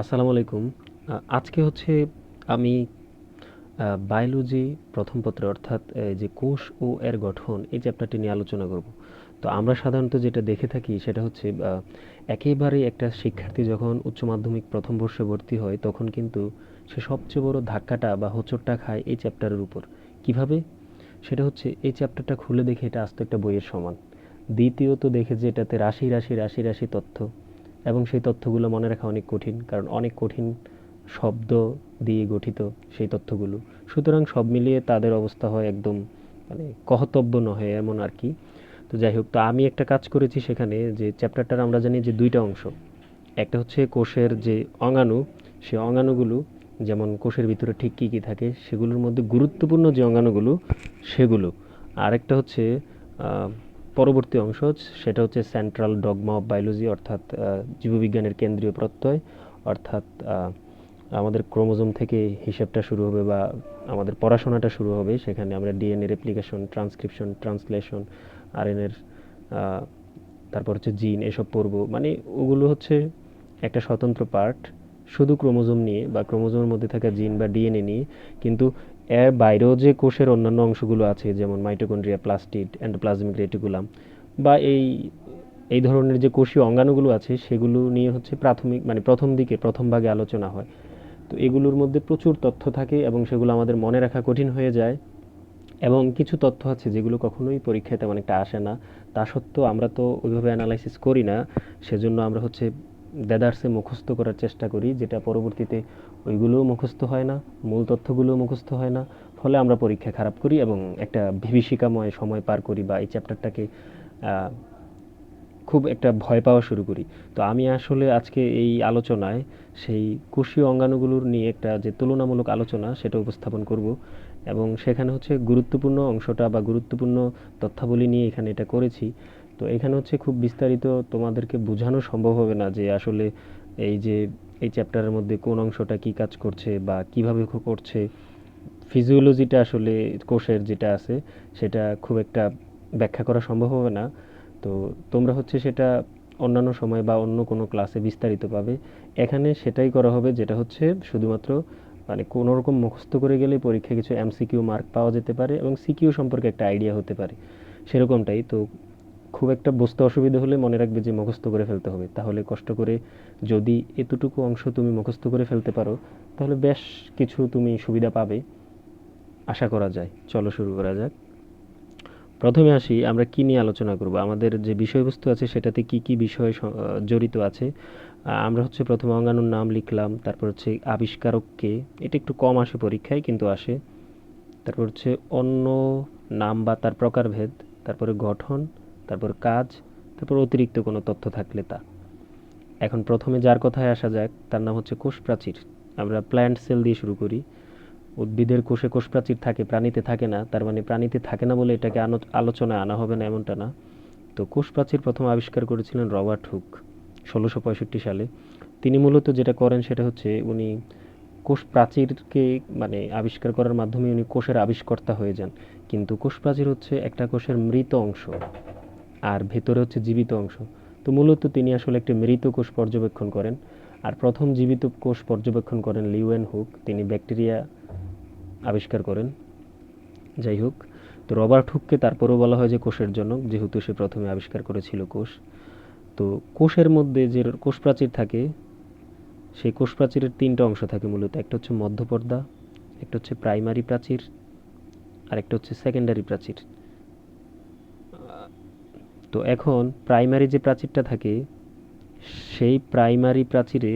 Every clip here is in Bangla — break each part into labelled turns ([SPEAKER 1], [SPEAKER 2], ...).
[SPEAKER 1] আসসালামু আলাইকুম। আজকে হচ্ছে আমি বায়োলজি প্রথম পত্রে অর্থাৎ যে কোষ ও এর গঠন, এই চ্যাপ্টারটি নিয়ে আলোচনা করব। তো আমরা সাধারণত যেটা দেখে থাকি সেটা হচ্ছে একেবারে একটা শিক্ষার্থী যখন উচ্চ মাধ্যমিক প্রথম বর্ষে ভর্তি হয়, তখন কিন্তু সে সবচেয়ে বড় ধাক্কাটা বা হোঁচটটা খায় এই চ্যাপ্টারের উপর। কীভাবে? সেটা হচ্ছে এই চ্যাপ্টারটা খুলে দেখে এটা আস্ত একটা বইয়ের সমান। দ্বিতীয়ত দেখে যে এটাতে রাশি রাশি রাশি রাশি তথ্য। এবং সেই তথ্যগুলো মনে রাখা অনেক কঠিন, কারণ অনেক কঠিন শব্দ দিয়ে গঠিত সেই তথ্যগুলো। সুতরাং সব মিলিয়ে তাদের অবস্থা হয় একদম মানে কহতব্য নহে এমন আর কি। তো যাই হোক, তো আমি একটা কাজ করেছি সেখানে যে চ্যাপ্টারটার আমরা জানি যে দুইটা অংশ। একটা হচ্ছে কোষের যে অঙ্গাণু সেই অঙ্গাণুগুলো, যেমন কোষের ভিতরে ঠিক কী কী থাকে, সেগুলোর মধ্যে গুরুত্বপূর্ণ যে অঙ্গাণুগুলো, সেগুলো। আরেকটা হচ্ছে পরবর্তী অংশ সেটা হচ্ছে সেন্ট্রাল ডগমা অফ বায়োলজি অর্থাৎ জীববিজ্ঞানের কেন্দ্রীয় প্রত্যয়, অর্থাৎ আমাদের ক্রোমোজোম থেকে হিসেবটা শুরু হবে বা আমাদের পড়াশোনাটা শুরু হবে, সেখানে আমরা ডিএনএ রেপ্লিকেশন ট্রান্সক্রিপশন ট্রান্সলেশন আরএনএর তারপর হচ্ছে জিন এসব পড়ব। মানে ওগুলো হচ্ছে একটা স্বতন্ত্র পার্ট শুধু ক্রোমোজোম নিয়ে বা ক্রোমোজোমের মধ্যে থাকা জিন বা ডিএনএ নিয়ে, কিন্তু এর বাইরেও যে কোষের অন্যান্য অংশগুলো আছে, যেমন মাইটোকন্ড্রিয়া প্লাস্টিড এন্ডোপ্লাজমিক রেটিকুলাম বা এই এই ধরনের যে কোষীয় অঙ্গাণুগুলো আছে, সেগুলো নিয়ে হচ্ছে প্রাথমিক মানে প্রথম দিকে, প্রথম ভাগে আলোচনা হয়। তো এগুলোর মধ্যে প্রচুর তথ্য থাকে এবং সেগুলো আমাদের মনে রাখা কঠিন হয়ে যায় এবং কিছু তথ্য আছে যেগুলো কখনোই পরীক্ষায় তেমন একটা আসে না। তা সত্ত্বেও আমরা তো ওইভাবে অ্যানালাইসিস করি না। সেজন্য আমরা হচ্ছে দেদারসে মুখস্থ করার চেষ্টা করি, যেটা পরবর্তীতে ওইগুলোও মুখস্থ হয় না, মূল তথ্যগুলোও মুখস্থ হয় না। ফলে আমরা পরীক্ষা খারাপ করি এবং একটা বিভীষিকাময় সময় পার করি বা এই চ্যাপ্টারটাকে খুব একটা ভয় পাওয়া শুরু করি। তো আমি আসলে আজকে এই আলোচনায় সেই কোষীয় অঙ্গাণুগুলোর নিয়ে একটা যে তুলনামূলক আলোচনা, সেটা উপস্থাপন করব। এবং সেখানে হচ্ছে গুরুত্বপূর্ণ অংশটা বা গুরুত্বপূর্ণ তথ্যাবলী নিয়ে এখানে এটা করেছি। তো এখানে হচ্ছে খুব বিস্তারিত তোমাদেরকে বোঝানো সম্ভব হবে না যে আসলে এই যে, এই চ্যাপ্টারের মধ্যে কোন অংশটা কি কাজ করছে বা কীভাবে করছে। ফিজিওলজিটা আসলে কোষের যেটা আছে, সেটা খুব একটা ব্যাখ্যা করা সম্ভব হবে না। তো তোমরা হচ্ছে সেটা অন্যান্য সময় বা অন্য কোনো ক্লাসে বিস্তারিত পাবে। এখানে সেটাই করা হবে যেটা হচ্ছে শুধুমাত্র মানে কোনো রকম মুখস্থ করে গেলে পরীক্ষায় কিছু এমসিকিউ মার্ক পাওয়া যেতে পারে এবং সিকিউ সম্পর্কে একটা আইডিয়া হতে পারে। সেরকমটাই। তো খুব একটা বুঝতে অসুবিধা হলে মনে রাখবে যে মুখস্থ করে ফেলতে হবে। তাহলে কষ্ট করে যদি এতটুকু অংশ তুমি মুখস্থ করে ফেলতে পারো, তাহলে বেশ কিছু তুমি সুবিধা পাবে। আশা করা যায়। চলো শুরু করা যাক। প্রথমে আসি, আমরা কি নিয়ে আলোচনা করব? আমাদের যে বিষয়বস্তু আছে সেটাতে কি কি বিষয় জড়িত আছে? আমরা হচ্ছে প্রথমে অঙ্গাণুর নাম লিখলাম, তারপর হচ্ছে আবিষ্কারককে। এটা একটু কম আসে পরীক্ষায়, কিন্তু আসে। তারপর হচ্ছে অন্য নাম বা তার প্রকারভেদ, তারপরে গঠন তারপর কাজ, তারপর অতিরিক্ত কোনো তথ্য থাকলে তা। এখন প্রথমে যার কথায় আসা যাক, তার নাম হচ্ছে কোষ প্রাচীর আমরা প্ল্যান্ট সেল দিয়ে শুরু করি। উদ্ভিদের কোষে কোষ প্রাচীর থাকে, প্রাণীতে থাকে না, তার মানে প্রাণীতে থাকে না বলে এটাকে আলোচনায় আনা হবে না এমনটা না। তো কোষ প্রাচীর প্রথম আবিষ্কার করেছিলেন রবার্ট হুক ষোলোশো পঁয়ষট্টি সালে। তিনি মূলত যেটা করেন সেটা হচ্ছে উনি কোষ প্রাচীরকে মানে আবিষ্কার করার মাধ্যমে উনি কোষের আবিষ্কর্তা হয়ে যান। কিন্তু কোষ প্রাচীর হচ্ছে একটা কোষের মৃত অংশ। আর ভেতরে হচ্ছে জীবিত অংশ। তো মূলত তিনি আসলে একটি মৃত কোষ পর্যবেক্ষণ করেন। আর প্রথম জীবিত কোষ পর্যবেক্ষণ করেন লিউয়েন হুক। তিনি ব্যাকটেরিয়া আবিষ্কার করেন। যাই হোক, তো রবার্ট হুককে তারপরেও বলা হয় যে কোষের জনক, যেহেতু সে প্রথমে আবিষ্কার করেছিল কোষ। তো কোষের মধ্যে যে কোষ প্রাচীর থাকে, সেই কোষ প্রাচীরের তিনটা অংশ থাকে মূলত। একটা হচ্ছে মধ্যপর্দা, একটা হচ্ছে প্রাইমারি প্রাচীর আর একটা হচ্ছে সেকেন্ডারি প্রাচীর। তো এখন প্রাইমারি যে প্রাচীরটা থাকে, সেই প্রাইমারি প্রাচীরে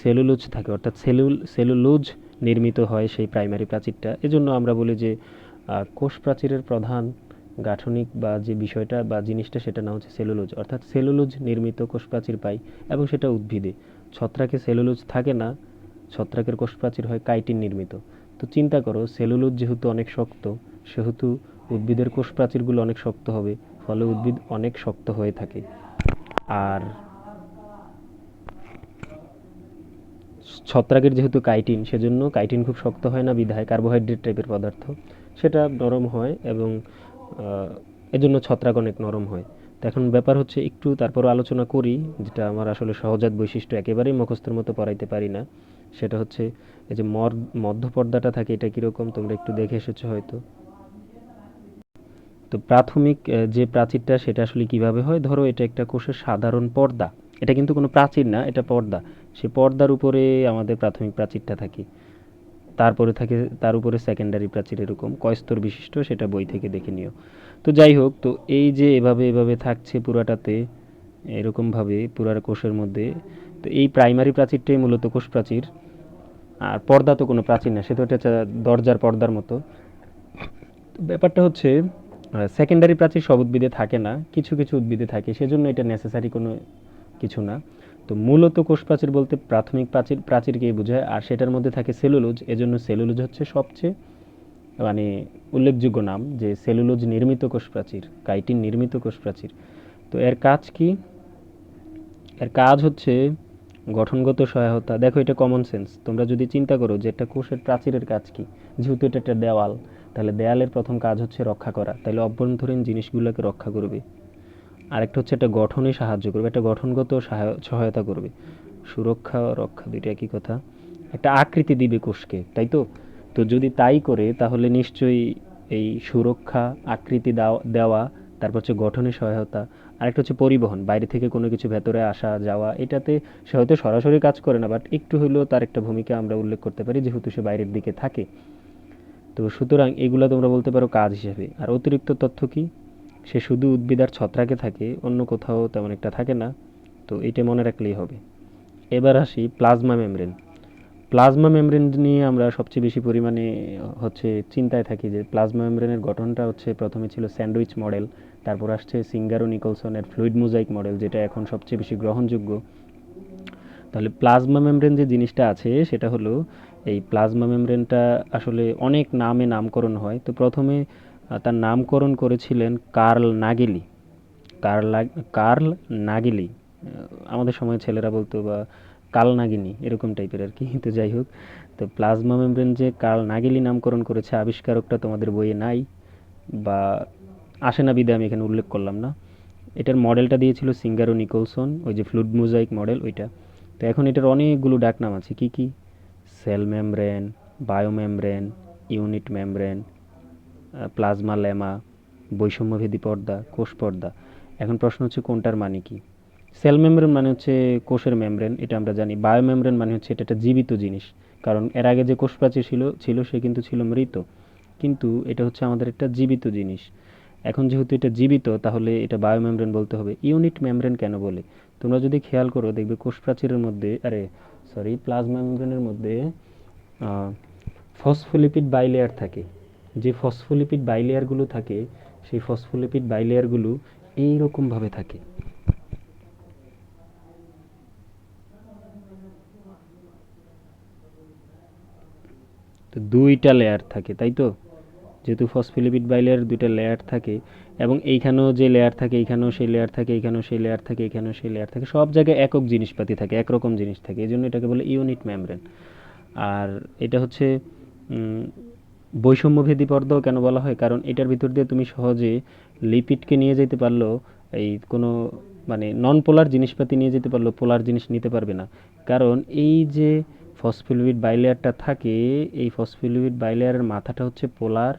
[SPEAKER 1] সেলুলোজ থাকে, অর্থাৎ সেলুল সেলুলোজ নির্মিত হয় সেই প্রাইমারি প্রাচীরটা। এজন্য আমরা বলি যে কোষ প্রাচীরের প্রধান গাঠনিক বা যে বিষয়টা বা জিনিসটা সেটা না হচ্ছে সেলুলোজ অর্থাৎ সেলুলোজ নির্মিত কোষ প্রাচীর পাই এবং সেটা উদ্ভিদে। ছত্রাকে সেলুলোজ থাকে না, ছত্রাকের কোষ প্রাচীর হয় কাইটিন নির্মিত। তো চিন্তা করো সেলুলোজ যেহেতু অনেক শক্ত, সেহেতু উদ্ভিদের কোষ প্রাচীরগুলো অনেক শক্ত হবে ফলে উদ্ভিদ অনেক শক্ত হয়ে থাকে। আর ছত্রাকের যেহেতু কাইটিন, সেজন্য কাইটিন খুব শক্ত হয় না, বিধায় কার্বোহাইড্রেট টাইপের পদার্থ। সেটা নরম হয় এবং এজন্য ছত্রাক অনেক নরম হয়। তো এখন ব্যাপার হচ্ছে একটু তারপর আলোচনা করি, যেটা আমার আসলে সহজাত বৈশিষ্ট্য, একেবারেই মুখস্থের মতো পড়াইতে পারি না। সেটা হচ্ছে, এই যে মর মধ্য পর্দাটা থাকে, এটা কীরকম, তোমরা একটু দেখে এসেছ হয়তো। তো প্রাথমিক যে প্রাচীরটা সেটা আসলে কীভাবে হয়? ধরো এটা একটা কোষের সাধারণ পর্দা। এটা কিন্তু কোনো প্রাচীর না, এটা পর্দা। সে পর্দার উপরে আমাদের প্রাথমিক প্রাচীরটা থাকে। তারপরে থাকে, তার উপরে সেকেন্ডারি প্রাচীর এরকম। কয়স্তর বিশিষ্ট সেটা বই থেকে দেখে নিও। তো যাই হোক, তো এই যে এভাবে এভাবে থাকছে পুরাটাতে, এরকমভাবে পুরার কোষের মধ্যে, তো এই প্রাইমারি প্রাচীরটাই মূলত কোষ প্রাচীর। আর পর্দা তো কোনো প্রাচীর না, সে তো একটা দরজার পর্দার মতো। ব্যাপারটা হচ্ছে সেকেন্ডারি প্রাচীর সব উদ্ভিদে থাকে না, কিছু কিছু উদ্ভিদে থাকে, সেজন্য এটা নেসেসারি কোনো কিছু না। তো মূলত কোষ প্রাচীর বলতে প্রাথমিক প্রাচীর, প্রাচীরকেই বোঝায়, আর সেটার মধ্যে থাকে সেলুলোজ, এজন্য সেলুলোজ হচ্ছে সবচেয়ে মানে উল্লেখযোগ্য নাম যে সেলুলোজ নির্মিত কোষ প্রাচীর, কাইটিন নির্মিত কোষ প্রাচীর। তো এর কাজ কি? এর কাজ হচ্ছে গঠনগত সহায়তা। দেখো এটা কমন সেন্স তোমরা যদি চিন্তা করো যে একটা কোষের প্রাচীরের কাজ কি? যেহেতু এটা একটা দেওয়াল তাহলে দেয়ালের প্রথম কাজ হচ্ছে রক্ষা করা। তাহলে অভ্যন্তরীণ জিনিসগুলোকে রক্ষা করবে। আরেকটা হচ্ছে একটা গঠনে সাহায্য করবে একটা গঠনগত সহায়- সহায়তা করবে। সুরক্ষা রক্ষা দুইটা একই কথা। একটা আকৃতি দিবে কোষকে, তাই তো? তো যদি তাই করে, তাহলে নিশ্চয়ই এই সুরক্ষা, আকৃতি দাও- দেওয়া, তারপর হচ্ছে গঠনে সহায়তা, আরেকটা হচ্ছে পরিবহন, বাইরে থেকে কোনো কিছু ভেতরে আসা, যাওয়া, এটাতে সে হয়তো সরাসরি কাজ করে না, বাট একটু হলেও তার একটা ভূমিকা আমরা উল্লেখ করতে পারি, যেহেতু সে বাইরের দিকে থাকে। তো সুতরাং এগুলো তোমরা বলতে পারো কাজ হিসেবে। আর অতিরিক্ত তথ্য কি? সে শুধু উদ্ভিদ আর ছত্রাকে থাকে, অন্য কোথাও তেমন একটা থাকে না, তো এটা মনে রাখলেই হবে। এবার আসি প্লাজমা মেমব্রেন। প্লাজমা মেমব্রেন নিয়ে আমরা সবচেয়ে বেশি পরিমাণে হচ্ছে চিন্তায় থাকি যে প্লাজমা মেমব্রেনের গঠনটা হচ্ছে প্রথমে ছিল স্যান্ডউইচ মডেল, তারপর আসছে সিঙ্গারো নিকলসনের ফ্লুইড মোজাইক মডেল, যেটা এখন সবচেয়ে বেশি গ্রহণযোগ্য। তাহলে প্লাজমা মেমব্রেন যে জিনিসটা আছে, সেটা হলো এই প্লাজমা মেমব্রেনটা আসলে অনেক নামে নামকরণ হয়। তো প্রথমে তার নামকরণ করেছিলেন Karl Nageli. Karl Karl Nageli. আমাদের সময় ছেলেরা বলতো বা কাল নাগিনী, এরকম টাইপের আর কি। তো যাই হোক, তো প্লাজমা মেমব্রেন যে কার্ল নাগেলি নামকরণ করেছে, আবিষ্কারকটা তোমাদের বইয়ে নাই বা আসে না বিদে আমি এখানে উল্লেখ করলাম না। এটার মডেলটা দিয়েছিল সিঙ্গারো নিকলসন, ওই যে ফ্লুড মোজাইক মডেল, ওইটা। তো এখন এটার অনেকগুলো ডাকনাম আছে। কি কি? Cell membrane, biomembrane, unit membrane plasmalemma, বৈষম্যভেদী পর্দা, কোষ পর্দা। এখন প্রশ্ন হচ্ছে কোনটার মানে কি? সেল মেমব্রেন মানে হচ্ছে কোষের মেমব্রেন, এটা আমরা জানি। বায়ো মেমব্রেন মানে হচ্ছে এটা একটা জীবিত জিনিস, কারণ এর আগে যে কোষ প্রাচীর ছিল ছিল সে কিন্তু ছিল মৃত। কিন্তু এটা হচ্ছে আমাদের একটা জীবিত জিনিস। এখন যেহেতু এটা জীবিত, তাহলে এটা বায়ো মেমব্রেন বলতে হবে। ইউনিট মেমব্রেন কেন বলে? তোমরা যদি খেয়াল করো, দেখবে কোষ প্রাচীরের মধ্যে, আরে সরি, প্লাজমা মেমব্রেনের মধ্যে ফসফোলিপিড বাইলেয়ার থাকে। যে ফসফোলিপিড বাইলেয়ারগুলো থাকে, সেই ফসফোলিপিড বাইলেয়ারগুলো এইরকমভাবে থাকে। তো দুইটা লেয়ার থাকে, তাই তো? যেহেতু ফসফোলিপিড বাইলেয়ার দুইটা লেয়ার থাকে, এবং এইখানেও যে লেয়ার থাকে, এইখানেও সেই লেয়ার থাকে, এইখানেও সেই লেয়ার থাকে, এইখানেও সেই লেয়ার থাকে, সব জায়গায় একক জিনিসপাতি থাকে, একরকম জিনিস থাকে, এই জন্য এটাকে বলে ইউনিট মেমব্রেন আর এটা হচ্ছে বৈষম্যভেদী পর্দাও কেন বলা হয়? কারণ এটার ভিতর দিয়ে তুমি সহজে লিপিডকে নিয়ে যেতে পারল এই কোনো মানে নন পোলার জিনিসপাতি নিয়ে যেতে পারল পোলার জিনিস নিতে পারবে না। কারণ এই যে ফসফোলিপিড বাইলেয়ারটা থাকে, এই ফসফোলিপিড বাইলেয়ারের মাথাটা হচ্ছে পোলার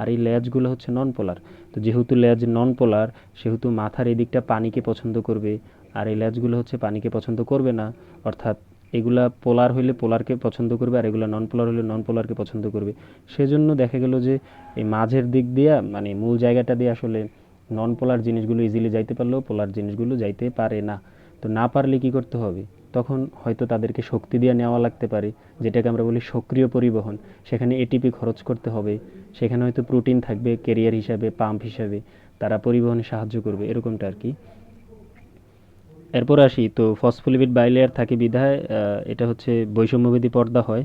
[SPEAKER 1] আর এই লেজগুলো হচ্ছে নন পোলার তো যেহেতু লেজ নন পোলার সেহেতু মাথার এই দিকটা পানিকে পছন্দ করবে, আর এই লেজগুলো হচ্ছে পানিকে পছন্দ করবে না। অর্থাৎ এগুলা পোলার হইলে পোলারকে পছন্দ করবে, আর এগুলা নন পোলার হইলে নন পোলারকে পছন্দ করবে। সেজন্য দেখা গেল যে এই মাঝের দিক দিয়ে মানে মূল জায়গাটা দিয়ে আসলে নন পোলার জিনিসগুলো ইজিলি যাইতে পারলেও পোলার জিনিসগুলো যাইতে পারে না। তো না পারলে কি করতে হবে? তখন হয়তো তাদেরকে শক্তি দিয়ে নেওয়া লাগতে পারে, যেটাকে আমরা বলি সক্রিয় পরিবহন। সেখানে এটিপি খরচ করতে হবে, সেখানে হয়তো প্রোটিন থাকবে ক্যারিয়ার হিসাবে পাম্প হিসাবে, তারা পরিবহনে সাহায্য করবে, এরকমটা আর কি। এরপর আসি, তো ফসফোলিপিড বাইলেয়ার থাকে বিধায় এটা হচ্ছে বৈষম্যবেদী পর্দা হয়,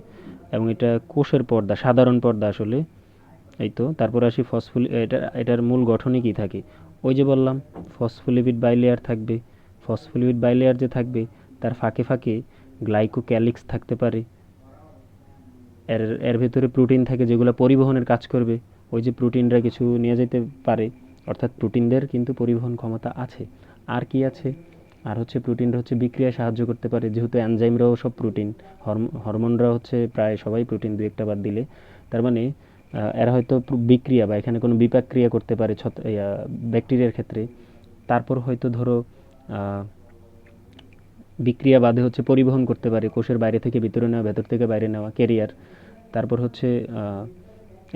[SPEAKER 1] এবং এটা কোষের পর্দা, সাধারণ পর্দা আসলে। এই তো, তারপর আসি ফসফোলি এটা, এটার মূল গঠনই কি থাকে? ওই যে বললাম ফসফোলিপিড বাইলেয়ার থাকবে ফসফোলিপিড বাইলেয়ার যে থাকবে তার ফাঁকে ফাঁকে গ্লাইকোক্যালিক্স থাকতে পারে। এর এর ভেতরে প্রোটিন থাকে যেগুলো পরিবহনের কাজ করবে। ওই যে প্রোটিনরা কিছু নিয়ে যেতে পারে। অর্থাৎ প্রোটিনদের কিন্তু পরিবহন ক্ষমতা আছে। আর কি আছে? আর হচ্ছে প্রোটিনরা হচ্ছে বিক্রিয়ায় সাহায্য করতে পারে। যেহেতু অ্যানজাইমরাও সব প্রোটিন হরমোনরা হচ্ছে প্রায় সবাই প্রোটিন দু একটা বাদ দিলে। তার মানে এরা হয়তো বিক্রিয়া বা এখানে কোনো বিপাক ক্রিয়া করতে পারে ব্যাকটেরিয়ার ক্ষেত্রে। তারপর হয়তো ধরো বিক্রিয়া বাদে হচ্ছে পরিবহন করতে পারে, কোষের বাইরে থেকে ভিতরে নেওয়া, ভেতর থেকে বাইরে নেওয়া, ক্যারিয়ার। তারপর হচ্ছে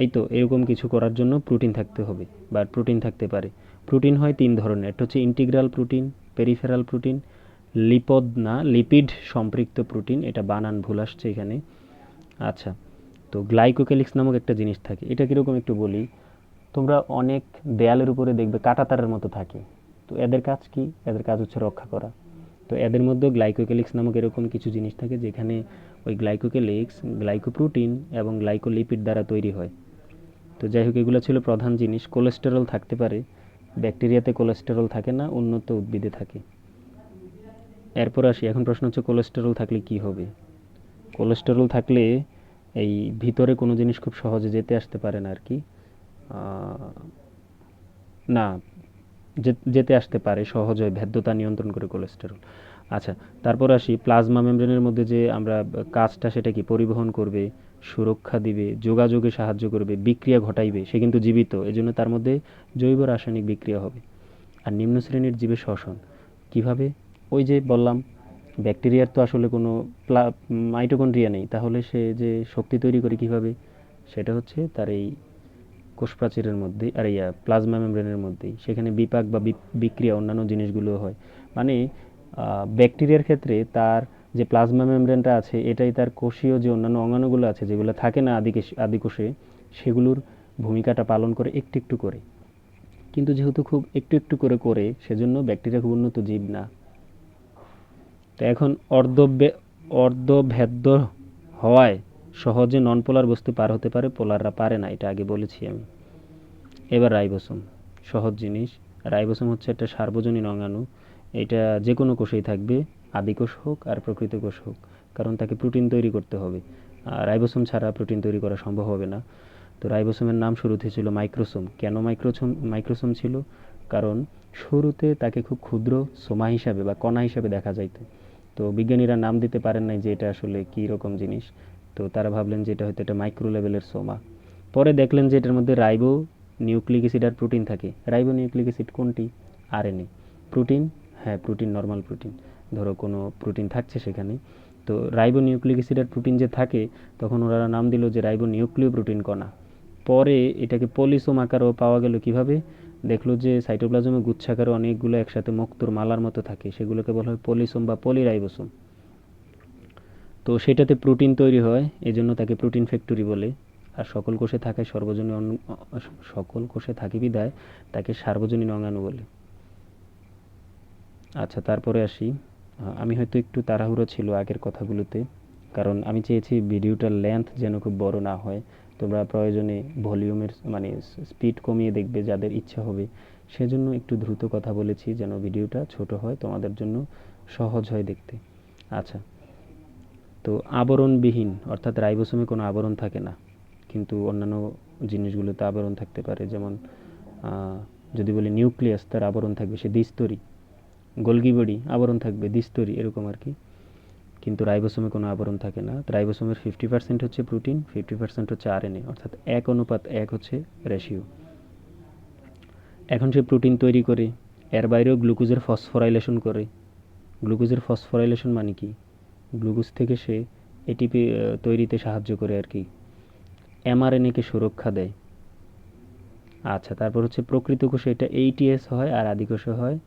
[SPEAKER 1] এই তো এরকম কিছু করার জন্য প্রোটিন থাকতে হবে বা প্রোটিন থাকতে পারে। প্রোটিন হয় তিন ধরনের, একটা হচ্ছে ইন্টিগ্রাল প্রোটিন, পেরিফেরাল প্রোটিন, লিপদ না, লিপিড সম্পৃক্ত প্রোটিন, এটা বানান ভুল আসছে এখানে। আচ্ছা তো গ্লাইকোক্যালিক্স নামক একটা জিনিস থাকে, এটা কীরকম একটু বলি। তোমরা অনেক দেয়ালের উপরে দেখবে কাটাতারের মতো থাকে, তো এদের কাজ কি? এদের কাজ হচ্ছে রক্ষা করা। তো এদের মধ্যে গ্লাইকোকেলিক্স নামক এরকম কিছু জিনিস থাকে যেখানে ওই গ্লাইকোকেলিক্স, গ্লাইকোপ্রোটিন এবং গ্লাইকোলিপিড দ্বারা তৈরি হয়। তো যাই হোক, এগুলো ছিল প্রধান জিনিস। কোলেস্টেরল থাকতে পারে। ব্যাকটেরিয়াতে কোলেস্টেরল থাকে না, উন্নত উদ্ভিদে থাকে। এরপর আসি। এখন প্রশ্ন হচ্ছে, কোলেস্টেরল থাকলে কি হবে? কোলেস্টেরল থাকলে এই ভিতরে কোনো জিনিস খুব সহজে যেতে আসতে পারে না আর কি। না যেতে আসতে পারে সহজ হয় ভেদ্যতা নিয়ন্ত্রণ করে কোলেস্টেরল আচ্ছা তারপর আসি প্লাজমা মেমব্রেনের মধ্যে যে আমরা কাজটা সেটা কি? পরিবহন করবে, সুরক্ষা দিবে, যোগাযোগে সাহায্য করবে, বিক্রিয়া ঘটাইবে, সে কিন্তু জীবিত, এজন্য তার মধ্যে জৈব রাসায়নিক বিক্রিয়া হবে। আর নিম্ন শ্রেণির জীবের শ্বসন, কীভাবে? ওই যে বললাম ব্যাকটেরিয়ার তো আসলে কোনো মাইটোকন্ড্রিয়া নেই, তাহলে সে যে শক্তি তৈরি করে কীভাবে? সেটা হচ্ছে তার এই কোষপ্রাচীরের মধ্যে আর ইয়া প্লাজমা মেমব্রেনের মধ্যেই। সেখানে বিপাক বা বিক্রিয়া অন্যান্য জিনিসগুলো হয়। মানে ব্যাকটেরিয়ার ক্ষেত্রে তার যে প্লাজমা মেমব্রেনটা আছে, এটাই তার কোষীয় যে অন্যান্য অঙ্গাণুগুলো আছে, যেগুলো থাকে না আদিকে আদিকোষে সেগুলোর ভূমিকাটা পালন করে একটু একটু করে। কিন্তু যেহেতু খুব একটু একটু করে করে, সেজন্য ব্যাকটেরিয়া খুব উন্নত জীব না। তো এখন অর্ধ অর্ধভেদ্য হওয়ায় সহজে নন পোলার বস্তু পার হতে পারে পোলাররা পারে না, এটা আগে বলেছি আমি। এবার রাইবোসোম, সহজ জিনিস। রাইবোসোম হচ্ছে একটা সার্বজনীন অঙ্গাণু, এটা যে কোনো কোষেই থাকবে, আদি কোষ হোক আর প্রকৃত কোষ হোক, কারণ তাকে প্রোটিন তৈরি করতে হবে। আর রাইবোসোম ছাড়া প্রোটিন তৈরি করা সম্ভব হবে না। তো রাইবোসোমের নাম শুরুতে ছিল মাইক্রোসোম। কেন মাইক্রোসোম মাইক্রোসোম ছিল? কারণ শুরুতে তাকে খুব ক্ষুদ্র সোমা হিসাবে বা কণা হিসাবে দেখা যাইতো। তো বিজ্ঞানীরা নাম দিতে পারেন নাই যে এটা আসলে কী রকম জিনিস। তো তারা ভাবলেন যে এটা হয়তো একটা মাইক্রো লেভেলের সোমা। পরে দেখলেন যে এটার মধ্যে রাইবো নিউক্লিক অ্যাসিড আর প্রোটিন থাকে। রাইবো নিউক্লিক অ্যাসিড কোনটি? আরএনএ প্রোটিন হ্যাঁ প্রোটিন নর্মাল প্রোটিন ধরো কোনো প্রোটিন থাকছে সেখানে। তো রাইবো নিউক্লিক অ্যাসিড আর প্রোটিন যে থাকে, তখন ওরা নাম দিল যে রাইবো নিউক্লিয় প্রোটিন কণা। পরে এটাকে পলিসোম আকারও পাওয়া গেল কীভাবে? দেখল যে সাইটোপ্লাজমে গুচ্ছাকারে অনেকগুলো একসাথে মুক্তোর মালার মতো থাকে। সেগুলোকে বলা হয় পলিসোম বা পলিরাইবোসোম তো সেটাতে প্রোটিন তৈরি হয়, এজন্য তাকে প্রোটিন ফ্যাক্টরি বলে। আর সকল কোষে থাকায় সর্বজনীন সকল কোষে থাকি বিদায় তাকে সার্বজনীন অঙ্গাণু বলে। আচ্ছা তারপরে আসি। আমি হয়তো একটু তাড়াহুড়ো ছিল আগের কথাগুলোতে, কারণ আমি চেয়েছি ভিডিওটার লেন্থ যেন খুব বড় না হয়। তোমরা প্রয়োজনে ভলিউমের মানে স্পিড কমিয়ে দেখবে যাদের ইচ্ছা হবে। সেজন্য একটু দ্রুত কথা বলেছি যেন ভিডিওটা ছোট হয়, তোমাদের জন্য সহজ হয় দেখতে। আচ্ছা তো আবরণবিহীন, অর্থাৎ রাইবোসোমে কোনো আবরণ থাকে না। কিন্তু অন্যান্য জিনিসগুলোতে আবরণ থাকতে পারে, যেমন যদি বলি নিউক্লিয়াস, তার আবরণ থাকবে সে দ্বিস্তরী। গোলগি বডি আবরণ থাকবে দ্বিস্তরী, এরকম আর কি। কিন্তু রাইবোসোমে কোনো আবরণ থাকে না। রাইবোসোমের ফিফটি পার্সেন্ট হচ্ছে প্রোটিন ফিফটি পার্সেন্ট হচ্ছে আরএনএ অর্থাৎ এক অনুপাত এক হচ্ছে রেশিও এখন সে প্রোটিন তৈরি করে, এর বাইরেও গ্লুকোজের ফসফোরাইলেশন করে। গ্লুকোজের ফসফোরাইলেশন মানে কি? গ্লুকোজ থেকে সে এটিপি তৈরিতে সাহায্য করে আর কি। এমআরএনএকে সুরক্ষা দেয়। আচ্ছা তারপর হচ্ছে প্রকৃত কোষে এটা এইটি এস হয় আর আদি কোষে হয়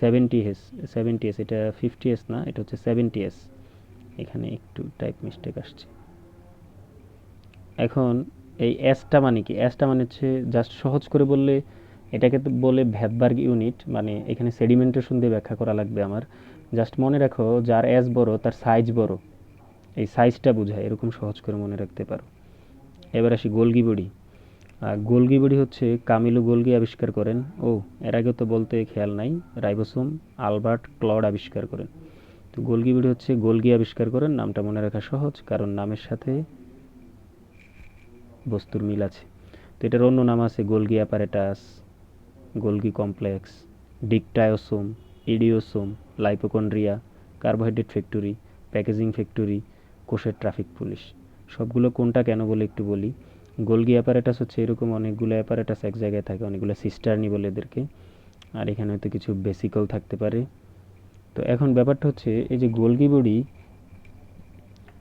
[SPEAKER 1] সেভেন্টি এস সেভেন্টি এস এটা ফিফটি এস না, এটা হচ্ছে সেভেন্টি এস এখানে একটু টাইপ মিস্টেক আসছে। এখন এই এসটা মানে কি? এসটা মানে হচ্ছে জাস্ট সহজ করে বললে, এটাকে তো বলে ভ্যাদবার্গ ইউনিট মানে এখানে সেডিমেন্টেশন দিয়ে ব্যাখ্যা করা লাগবে আমার। জাস্ট মনে রাখো, যার এস বড়, তার সাইজ বড়। এই সাইজটা বোঝায়, এরকম সহজ করে মনে রাখতে পারো। এবার আসি গোলগি বডি গোলগি বডি হচ্ছে কামিলু গোলগি আবিষ্কার করেন। ও, এর আগে তো বলতে খেয়াল নাই, রাইবোসোম আলবার্ট ক্লড আবিষ্কার করেন। তো গোলগি বডি হচ্ছে গোলগি আবিষ্কার করেন, নামটা মনে রাখা সহজ, কারণ নামের সাথে বস্তুর মিল আছে। তো এটার অন্য নাম আছে Golgi apparatus, Golgi complex, dictyosome. Idiosome, lipochondria, carbohydrate factory, packaging factory, কোষের ট্রাফিক পুলিশ। সবগুলো কোনটা কেন বলে একটু বলি। গোলগি অ্যাপারেটাস হচ্ছে এরকম অনেকগুলো অ্যাপারেটাস এক জায়গায় থাকে, অনেকগুলো সিস্টারনি বলে এদেরকে। আর এখানে হয়তো কিছু বেসিকল থাকতে পারে। তো এখন ব্যাপারটা হচ্ছে, এই যে গোলগি বডি,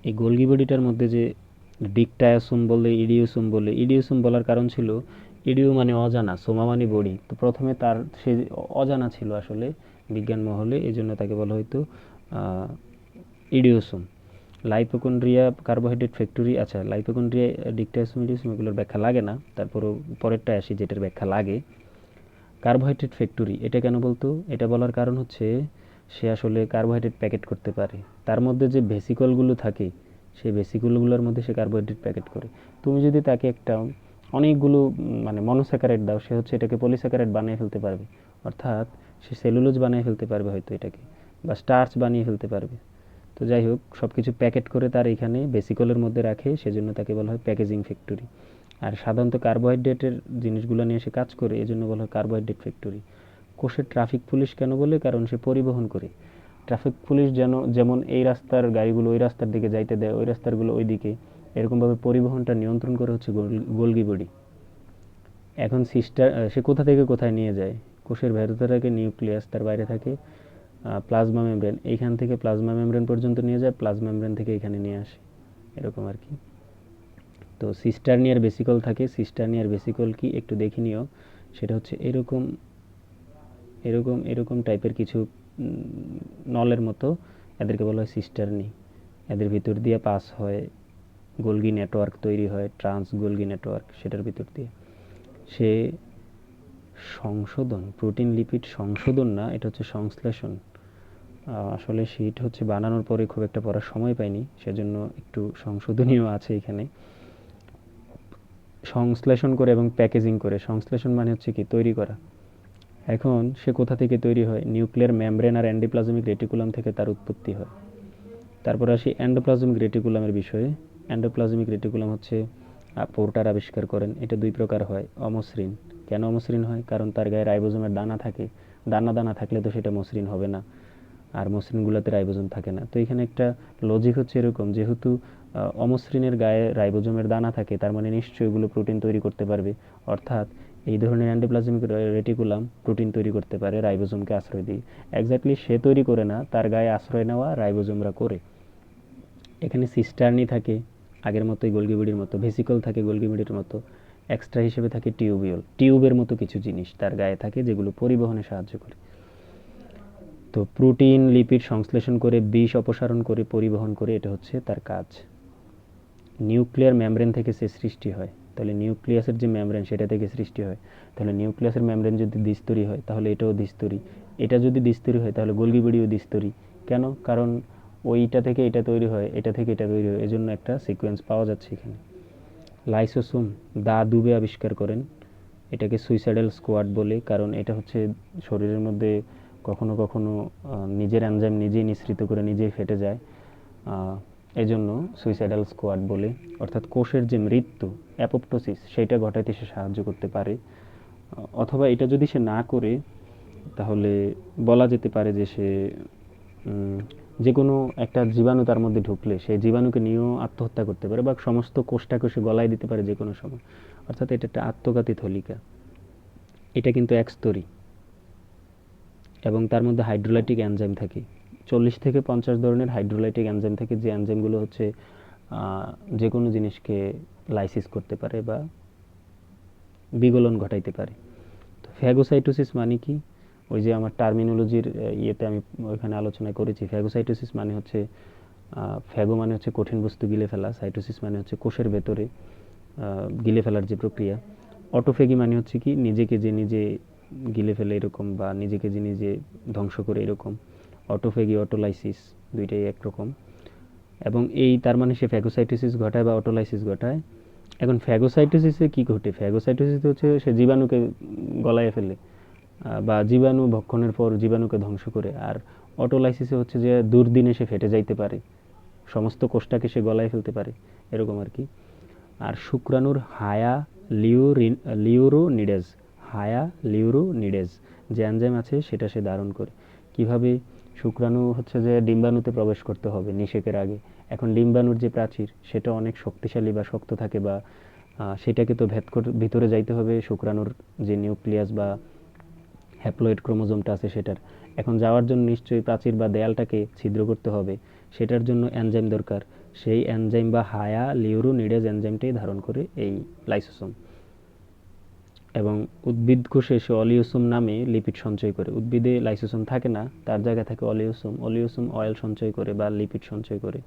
[SPEAKER 1] এই গোলগি বডিটার মধ্যে যে ডিকটায়াসোম বলে, ইডিওসোম বলে, ইডিওসোম বলার কারণ ছিল, ইডিও মানে অজানা, সোমা মানে বডি। তো প্রথমে তার সে অজানা ছিল আসলে। বিজ্ঞান মহলে এই জন্য তাকে বলা হয়তো ইডিওসোম। লাইপোকন্ড্রিয়া কার্বোহাইড্রেট ফ্যাক্টরি আচ্ছা লাইপোকন্ড্রিয়া ডিকটায়াসোম ইডিওসোম এগুলোর ব্যাখ্যা লাগে না, তারপরও পরেরটা আসি যেটার ব্যাখ্যা লাগে। কার্বোহাইড্রেট ফ্যাক্টরি, এটা কেন বলতো? এটা বলার কারণ হচ্ছে, সে আসলে কার্বোহাইড্রেট প্যাকেট করতে পারে। তার মধ্যে যে ভেসিকলগুলো থাকে, সেই ভেসিকলগুলোর মধ্যে সে কার্বোহাইড্রেট প্যাকেট করে। তুমি যদি তাকে একটা অনেকগুলো মানে মনোস্যাকারাইড দাও, সে হচ্ছে এটাকে পলিস্যাকারাইড বানিয়ে ফেলতে পারবে। অর্থাৎ সে সেলুলোজ বানিয়ে ফেলতে পারবে হয়তো এটাকে, বা স্টার্চ বানিয়ে ফেলতে পারবে। তো যাই হোক সব কিছু প্যাকেট করে তার এখানে বেসিকলের মধ্যে রাখে, সেজন্য তাকে বলা হয় প্যাকেজিং ফ্যাক্টরি আর সাধারণত কার্বোহাইড্রেটের জিনিসগুলো নিয়ে সে কাজ করে এই জন্য বলা হয় কার্বোহাইড্রেট ফ্যাক্টরি কোষের ট্রাফিক পুলিশ কেন বলে? কারণ সে পরিবহন করে। ট্রাফিক পুলিশ যেন, যেমন এই রাস্তার গাড়িগুলো ওই রাস্তার দিকে যাইতে দেয়, ওই রাস্তারগুলো ওই দিকে এরকমভাবে পরিবহনটা নিয়ন্ত্রণ করে হচ্ছে গোলগি বডি। এখন সিস্টার সে কোথা থেকে কোথায় নিয়ে যায়? কোষের ভেতরে থাকে নিউক্লিয়াস তার বাইরে থাকে প্লাজমা মেমব্রেন। এইখান থেকে প্লাজমা মেমব্রেন পর্যন্ত নিয়ে যায়, প্লাজমা মেমব্রেন থেকে এখানে নিয়ে আসে, এরকম আর কি। তো সিস্টারনিয়ার বেসিকল থাকে। সিস্টারনিয়ার বেসিকল কি একটু দেখে নিও। সেটা হচ্ছে এরকম এরকম এরকম টাইপের কিছু নলের মতো, এদেরকে বলা হয় সিস্টারনি। এদের ভিতর দিয়ে পাস হয়, গোলগি নেটওয়ার্ক তৈরি হয়, ট্রান্স গোলগি নেটওয়ার্ক, সেটার ভিতর দিয়ে। সে সংশোধন, প্রোটিন লিপিড সংশোধন না, এটা হচ্ছে সংশ্লেষণ। আসলে শীট হচ্ছে বানানোর পরে খুব একটা পড়ার সময় পাইনি, সেজন্য একটু সংশোধনীয় আছে এখানে। সংশ্লেষণ করে এবং প্যাকেজিং করে, সংশ্লেষণ মানে হচ্ছে কি, তৈরি করা। এখন সে কোথা থেকে তৈরি হয়? নিউক্লিয়ার ম্যামব্রেন আর অ্যান্ডিপ্লাজমিক রেটিকুলাম থেকে তার উৎপত্তি হয়। তারপর আসি অ্যান্ডোপ্লাজমিক রেটিকুলামের বিষয়ে। অ্যান্ডোপ্লাজমিক রেটিকুলাম হচ্ছে পোর্টার আবিষ্কার করেন, এটা দুই প্রকার হয়, অমসৃণ কেন অমসৃণ হয়? কারণ তার গায়ে রাইবোজোমের দানা থাকে। দানা দানা থাকলে তো সেটা মসৃণ হবে না। আর মসৃণগুলোতে রাইবোজোম থাকে না। তো এখানে একটা লজিক হচ্ছে এরকম, যেহেতু অমসৃণের গায়ে রাইবোজোমের দানা থাকে, তার মানে নিশ্চয়ই এগুলো প্রোটিন তৈরি করতে পারবে। অর্থাৎ এই ধরনের অ্যান্টিপ্লাজমিক রেটিকুলাম প্রোটিন তৈরি করতে পারে রাইবোজোমকে আশ্রয় দিয়ে। এক্স্যাক্টলি সে তৈরি করে না, তার গায়ে আশ্রয় নেওয়া রাইবোজোমরা করে। এখানে সিস্টার্নি থাকে, আগের মতোই গোলগিবিডির মতো ভেসিকল থাকে গোলগিবিডির মতো। এক্সট্রা হিসেবে থাকে টিউবিওল। টিউবের মতো কিছু জিনিস তার গায়ে থাকে যেগুলো পরিবহনে সাহায্য করে। তো প্রোটিন, লিপিড সংশ্লেষণ করে, বিষ অপসারণ করে, পরিবহন করে, এটা হচ্ছে তার কাজ। নিউক্লিয়ার মেমব্রেন থেকে সে সৃষ্টি হয়। তাহলে নিউক্লিয়াসের যে মেমব্রেন, সেটা থেকে সৃষ্টি হয়। তাহলে নিউক্লিয়াসের মেমব্রেন যদি দ্বিস্তরী হয়, তাহলে এটাও দ্বিস্তরী। এটা যদি দ্বিস্তরী হয়, তাহলে গোলগিবিডিও দ্বিস্তরী। কেন? কারণ ওইটা থেকে এটা তৈরি হয়, এটা থেকে এটা তৈরি হয়। এজন্য একটা সিকোয়েন্স পাওয়া যাচ্ছে এখানে। লাইসোসোম দা দুবে আবিষ্কার করেন। এটাকে সুইসাইডাল স্কোয়াড বলে, কারণ এটা হচ্ছে শরীরের মধ্যে কখনো কখনো নিজের অ্যানজাইম নিজেই নিঃসৃত করে নিজেই ফেটে যায়। এই জন্য সুইসাইডাল স্কোয়াড বলে। অর্থাৎ কোষের যে মৃত্যু অ্যাপোপ্টোসিস সেইটা ঘটাইতে সে সাহায্য করতে পারে। অথবা এটা যদি সে না করে, তাহলে বলা যেতে পারে যে সে যে কোনো একটা জীবাণু তার মধ্যে ঢুকলে, সেই জীবাণুকে নিয়েও আত্মহত্যা করতে পারে বা সমস্ত কোষটাকে সে গলায় দিতে পারে যে কোনো সময়। অর্থাৎ এটা একটা আত্মঘাতী থলিকা। এটা কিন্তু একস্তরী এবং তার মধ্যে হাইড্রোলাইটিক এনজাইম থাকে। চল্লিশ থেকে পঞ্চাশ ধরনের হাইড্রোলাইটিক এনজাইম থাকে, যে এনজাইমগুলো হচ্ছে যে কোনো জিনিসকে লাইসিস করতে পারে বা বিগলন ঘটাইতে পারে। তো ফ্যাগোসাইটোসিস মানে কি? ওই যে আমার টার্মিনোলজির ইয়েতে আমি ওইখানে আলোচনা করেছি। ফ্যাগোসাইটোসিস মানে হচ্ছে ফ্যাগো মানে হচ্ছে কঠিন বস্তু গিলে ফেলা সাইটোসিস মানে হচ্ছে কোষের ভেতরে গিলে ফেলার যে প্রক্রিয়া। অটোফেগি মানে হচ্ছে কি, নিজেকে যে নিজে গিলে ফেলে এরকম বা নিজেকে যে নিজে ধ্বংস করে এরকম। অটোফেগি অটোলাইসিস দুইটাই একরকম। এবং এই তার মানে সে ফ্যাগোসাইটোসিস ঘটায় বা অটোলাইসিস ঘটায়। এখন ফ্যাগোসাইটোসিসে কি ঘটে? ফ্যাগোসাইটোসিস হচ্ছে সে জীবাণুকে গলায় ফেলে। বা জীবাণু ভক্ষণের পর জীবাণুকে ধ্বংস করে। আর অটোলাইসিসে হচ্ছে যে দুর্দিনে সে ফেটে যাইতে পারে। সমস্ত কোষটাকে সে গলায় ফেলতে পারে, এরকম আর কি। আর শুক্রাণুর হায়া লিউরিন, লিউরোনিডেজ, হায়া লিউরোনিডেজ, যে এনজাইম আছে সেটা সে ধারণ করে। কীভাবে? শুক্রাণু হচ্ছে যে ডিম্বাণুতে প্রবেশ করতে হবে নিষেকের আগে। এখন ডিম্বাণুর যে প্রাচীর, সেটা অনেক শক্তিশালী বা শক্ত থাকে বা সেটাকে তো ভেদ ভিতরে যাইতে হবে। শুক্রাণুর যে নিউক্লিয়াস বা হ্যাপ্লয়েড ক্রোমোজোমটা আছে সেটার। এখন যাওয়ার জন্য নিশ্চয়ই প্রাচীর বা দেয়ালটাকে ছিদ্র করতে হবে। সেটার জন্য এনজাইম দরকার। সেই এনজাইম বা হায়া লিউরোনিডেজ এনজাইমটাই ধারণ করে এই লাইসোসোম এবং উদ্ভিদ কোষে সে অলিওসোম নামে লিপিড সঞ্চয় করে। উদ্ভিদে লাইসোসোম থাকে না, তার জায়গায় থাকে অলিওসোম অলিওসোম অয়েল সঞ্চয় করে বা লিপিড সঞ্চয় করে।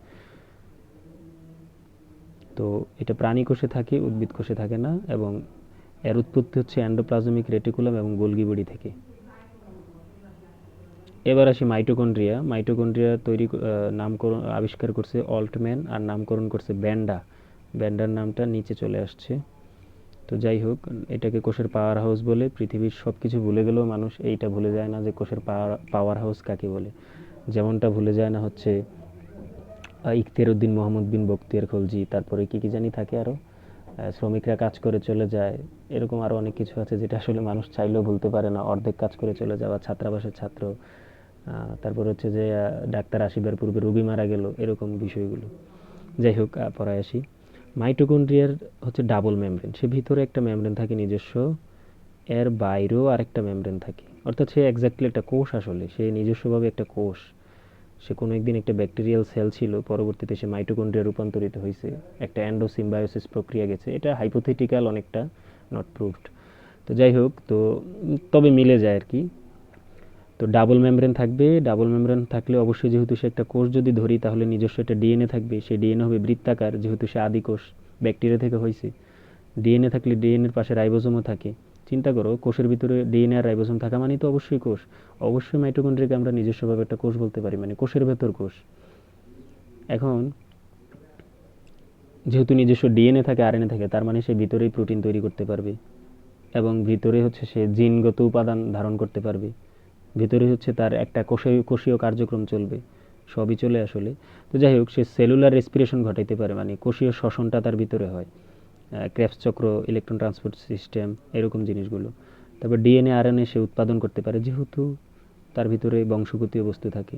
[SPEAKER 1] তো এটা প্রাণী কোষে থাকে, উদ্ভিদ কোষে থাকে না এবং এর উৎপত্তি হচ্ছে অ্যান্ডোপ্লাজমিক রেটিকুলাম এবং গোলগি বডি থেকে। এবার আসি মাইটোকন্ড্রিয়া। মাইটোকন্ড্রিয়া তৈরি নামকরণ, আবিষ্কার করছে অল্টম্যান আর নামকরণ করছে ব্যান্ডা। ব্যান্ডার নামটা নিচে চলে আসছে। তো যাই হোক, এটাকে কোষের পাওয়ার হাউস বলে। পৃথিবীর সব কিছু ভুলে গেলেও মানুষ এইটা ভুলে যায় না যে কোষের পাওয়ার পাওয়ার হাউস কাকে বলে। যেমনটা ভুলে যায় না হচ্ছে ইখতিয়ার উদ্দিন মোহাম্মদ বিন বক্তিয়ার খলজি। তারপরে কি কি জানি থাকে আরও শ্রমিকরা কাজ করে চলে যায়। এরকম আরও অনেক কিছু আছে যেটা আসলে মানুষ চাইলেও ভুলতে পারে না। অর্ধেক কাজ করে চলে যাওয়া ছাত্রাবাসের ছাত্র। তারপর হচ্ছে যে ডাক্তার আসিবার পূর্বে রোগী মারা গেল, এরকম বিষয়গুলো। যাই হোক পরে আসি। মাইটোকন্ড্রিয়ার হচ্ছে ডাবল মেমব্রেন। সে ভিতরে একটা মেমব্রেন থাকে নিজস্ব, এর বাইরেও আরেকটা মেমব্রেন থাকে। অর্থাৎ সে এক্স্যাক্টলি একটা কোষ আসলে, সে নিজস্বভাবে একটা কোষ। সে কোনো একদিন একটা ব্যাকটেরিয়াল সেল ছিল, পরবর্তীতে সে মাইটোকন্ড্রিয়া রূপান্তরিত হয়েছে একটা অ্যান্ডোসিম্বায়োসিস প্রক্রিয়া গেছে। এটা হাইপোথেটিক্যাল অনেকটা নট প্রুভড তো যাই হোক, তো তবে মিলে যায় আর কি। তো ডাবল মেমব্রেন থাকবে ডাবল মেমব্রেন থাকলে অবশ্যই যেহেতু সে একটা কোষ যদি ধরি, তাহলে নিজস্ব একটা ডিএনএ থাকবে। সেই ডিএনএ হবে বৃত্তাকার, যেহেতু সে আদি কোষ ব্যাকটেরিয়া থেকে হয়েছে ডিএনএ থাকলে ডিএনএর পাশে রাইবোজোমও থাকে। চিন্তা করো, কোষের ভিতরে ডিএনএ আর রাইবোজোম থাকা মানেই তো অবশ্যই কোষ। অবশ্যই মাইটোকন্ড্রিয়াকে আমরা নিজস্বভাবে একটা কোষ বলতে পারি মানে কোষের ভেতর কোষ। এখন, যেহেতু নিজস্ব ডিএনএ থাকে আরএনএ থাকে, তার মানে সে ভিতরেই প্রোটিন তৈরি করতে পারবে। এবং ভিতরে হচ্ছে সে জিনগত উপাদান ধারণ করতে পারবে। ভিতরে হচ্ছে তার একটা কোষীয় কোষীয় কার্যক্রম চলবে। সবই চলে আসলে। তো যাই হোক, সে সেলুলার রেসপিরেশন ঘটাইতে পারে মানে কোষীয় শ্বসনটা তার ভিতরে হয়। ক্রেপস চক্র ইলেকট্রন ট্রান্সপোর্ট সিস্টেম এরকম জিনিসগুলো। তারপর ডিএনএ আরএনএ সে উৎপাদন করতে পারে, যেহেতু তার ভিতরে বংশগতীয় বস্তু থাকে।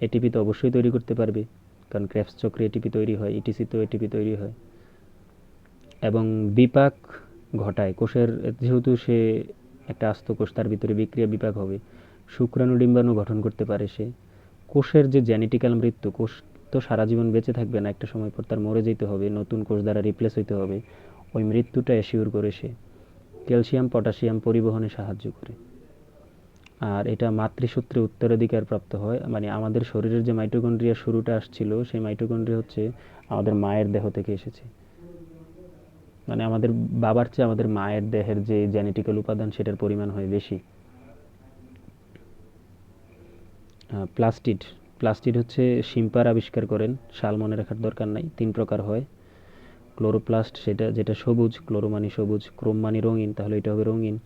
[SPEAKER 1] এটিপি তো অবশ্যই তৈরি করতে পারবে, কারণ ক্রেপস চক্রে এটিপি তৈরি হয় ইটিসি তো এটিপি তৈরি হয়। এবং বিপাক ঘটায়, কোষের, যেহেতু সে একটা আস্ত কোষ, তার ভিতরে বিক্রিয়া বিপাক হবে, শুক্রাণু ডিম্বাণু গঠন করতে পারে সে। কোষের যে জেনেটিক্যাল মৃত্যু, কোষ তো সারা জীবন বেঁচে থাকবে না, একটা সময় পর তার মরে যেতে হবে, নতুন কোষ দ্বারা রিপ্লেস হইতে হবে। ওই মৃত্যুটা অ্যাসিওর করে সে ক্যালসিয়াম পটাশিয়াম পরিবহনে সাহায্য করে। আর এটা মাতৃসূত্রে উত্তরাধিকার প্রাপ্ত হয় মানে আমাদের শরীরের যে মাইটোকন্ড্রিয়া শুরুটা আসছিল, সেই মাইটোকন্ড্রিয়া হচ্ছে আমাদের মায়ের দেহ থেকে এসেছে। মানে আমাদের বাবার চেয়ে আমাদের মায়ের দেহের যে জেনেটিক্যাল উপাদান, সেটার পরিমাণ হয় বেশি। প্লাস্টিড প্লাস্টিড হচ্ছে শিম্পার আবিষ্কার করেন, শাল মনে রাখার দরকার নাই, তিন প্রকার হয়। ক্লোরোপ্লাস্ট সেটা, যেটা সবুজ ক্লোরো মানে সবুজ ক্রোম মানে রঙিন, তাহলে এটা হবে রঙিন।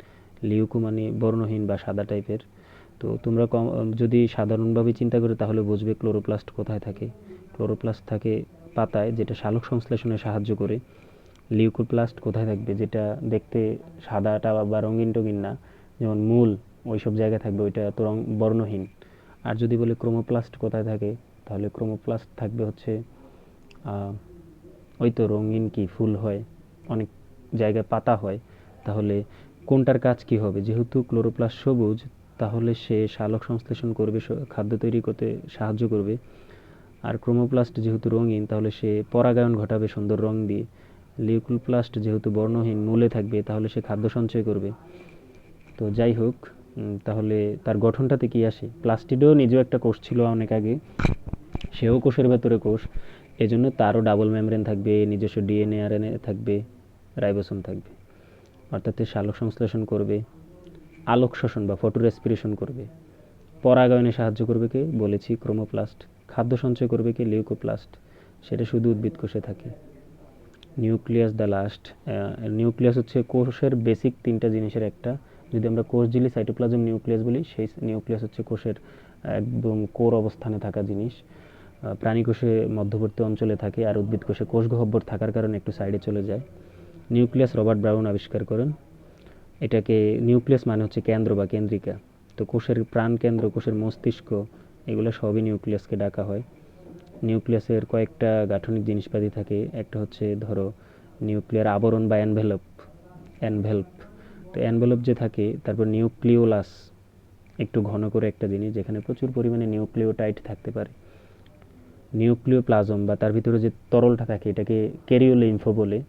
[SPEAKER 1] লিউকো মানে বর্ণহীন বা সাদা টাইপের। তো তোমরা কম, যদি সাধারণভাবে চিন্তা করো, তাহলে বুঝবে ক্লোরোপ্লাস্ট কোথায় থাকে। ক্লোরোপ্লাস্ট থাকে পাতায়, যেটা সালোক সংশ্লেষণে সাহায্য করে। লিউকোপ্লাস্ট কোথায় থাকবে, যেটা দেখতে সাদাটা বা রঙিন টঙিন না, যেমন মূল, ওইসব জায়গায় থাকবে, ওইটা তো রং, বর্ণহীন। আর যদি বলে ক্রোমোপ্লাস্ট কোথায় থাকে, তাহলে ক্রোমোপ্লাস্ট থাকবে হচ্ছে ওই তো রঙিন কি ফুল হয়, অনেক জায়গায় পাতা হয়, তাহলে কোনটার কাজ কি হবে? যেহেতু ক্লোরোপ্লাস্ট সবুজ, তাহলে সে সালোক সংশ্লেষণ করবে খাদ্য তৈরি করতে সাহায্য করবে। আর ক্রোমোপ্লাস্ট যেহেতু রঙিন, তাহলে সে পরাগায়ন ঘটাবে সুন্দর রং দিয়ে। লিউকোপ্লাস্ট যেহেতু বর্ণহীন, মূলে থাকবে, তাহলে সে খাদ্য সঞ্চয় করবে। তো যাই হোক তাহলে তার গঠনটাতে কি আসে? প্লাস্টিডও নিজেও একটা কোষ ছিল অনেক আগে। সেও কোষের ভেতরে কোষ। এজন্য তারও ডাবল মেমব্রেন থাকবে, নিজস্ব ডিএনএ আরএনএ থাকবে, রাইবোসোম থাকবে। অর্থাৎ সালোক সংশ্লেষণ করবে, আলোক শোষণ বা ফটো রেসপিরেশন করবে। পরাগায়নে সাহায্য করবে কে? বলেছি, ক্রোমোপ্লাস্ট। খাদ্য সঞ্চয় করবে কে? লিউকোপ্লাস্ট। সেটা শুধু উদ্ভিদ কোষে থাকে। নিউক্লিয়াস দ্য লাস্ট নিউক্লিয়াস হচ্ছে কোষের বেসিক তিনটা জিনিসের একটা। যদি আমরা কোষ ঝিলি সাইটোপ্লাজম নিউক্লিয়াস বলি, সেই নিউক্লিয়াস হচ্ছে কোষের একদম কোর অবস্থানে থাকা জিনিস। প্রাণী কোষে মধ্যবর্তী অঞ্চলে থাকে আর উদ্ভিদ কোষে কোষ গহ্বর থাকার কারণে একটু সাইডে চলে যায়। নিউক্লিয়াস রবার্ট ব্রাউন আবিষ্কার করেন। এটাকে নিউক্লিয়াস মানে হচ্ছে কেন্দ্র বা কেন্দ্রিকা। তো কোষের প্রাণ কেন্দ্র, কোষের মস্তিষ্ক, এগুলো সবই নিউক্লিয়াসকে ডাকা হয়। নিউক্লিয়াসের কয়েকটা গাঠনিক জিনিসপাতি থাকে। একটা হচ্ছে, ধরো, নিউক্লিয়ার আবরণ বা অ্যানভেলপ অ্যানভেলপ তো অ্যানভেলপ যে থাকে, তারপর নিউক্লিওলাস একটু ঘন করে একটা জিনিস যেখানে প্রচুর পরিমাণে নিউক্লিওটাইড থাকতে পারে। নিউক্লিওপ্লাজম বা তার ভিতরে যে তরলটা থাকে, এটাকে ক্যারিওলিম্ফো বলে।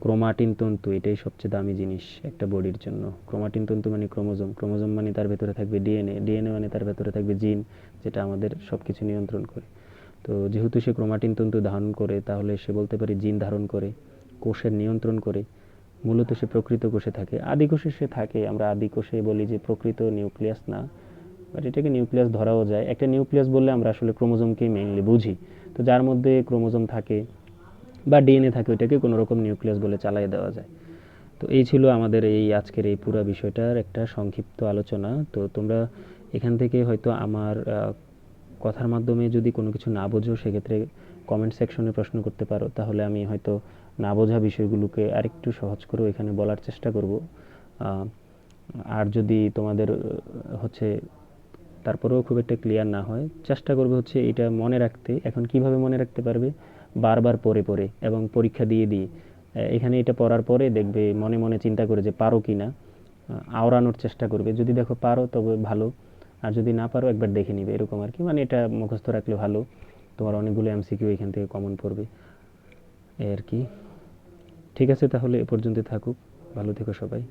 [SPEAKER 1] ক্রোমাটিন তন্তু, এটাই সবচেয়ে দামি জিনিস একটা বডির জন্য। ক্রোমাটিন তন্তু মানে ক্রোমোজোম। ক্রোমোজোম মানে তার ভেতরে থাকবে ডিএনএ। ডিএনএ মানে তার ভেতরে থাকবে জিন, যেটা আমাদের সব কিছু নিয়ন্ত্রণ করে। তো যেহেতু সে ক্রোমাটিন তন্তু ধারণ করে, তাহলে সে বলতে পারে জিন ধারণ করে, কোষের নিয়ন্ত্রণ করে। মূলত সে প্রকৃত কোষে থাকে। আদি কোষে সে থাকে, আমরা আদি কোষে বলি যে প্রকৃত নিউক্লিয়াস না। বাট এটাকে নিউক্লিয়াস ধরাও যায়। একটা নিউক্লিয়াস বললে আমরা আসলে ক্রোমোজোমকেই মেইনলি বুঝি। তো যার মধ্যে ক্রোমোজোম থাকে বা ডিএনএ থাকে, ওইটাকে কোনো রকম নিউক্লিয়াস বলে চালাই দেওয়া যায়। তো এই ছিল আমাদের এই আজকের এই পুরো বিষয়টার একটা সংক্ষিপ্ত আলোচনা। তো তোমরা এখান থেকে হয়তো আমার কথার মাধ্যমে যদি কোনো কিছু না বোঝো, সেক্ষেত্রে কমেন্ট সেকশনে প্রশ্ন করতে পারো। তাহলে আমি হয়তো না বোঝা বিষয়গুলোকে আরেকটু সহজ করেও এখানে বলার চেষ্টা করব। আর যদি তোমাদের হচ্ছে তারপরেও খুব একটা ক্লিয়ার না হয়, চেষ্টা করবে হচ্ছে এটা মনে রাখতে, এখন কীভাবে মনে রাখতে পারবে? বারবার পড়ে পড়ে এবং পরীক্ষা দিয়ে দিয়ে। এখানে এটা পড়ার পরে দেখবে, মনে মনে চিন্তা করে যে পারো কি না আওড়ানোর চেষ্টা করবে। যদি দেখো পারো, তবে ভালো। আর যদি না পারো, একবার দেখে নিবে। এরকম আর কি। মানে এটা মুখস্থ রাখলে ভালো। তোমার অনেকগুলো এমসিকিউ এখান থেকে কমন পড়বে। আর কি। ঠিক আছে তাহলে এ পর্যন্ত থাকুক। ভালো থেকো সবাই।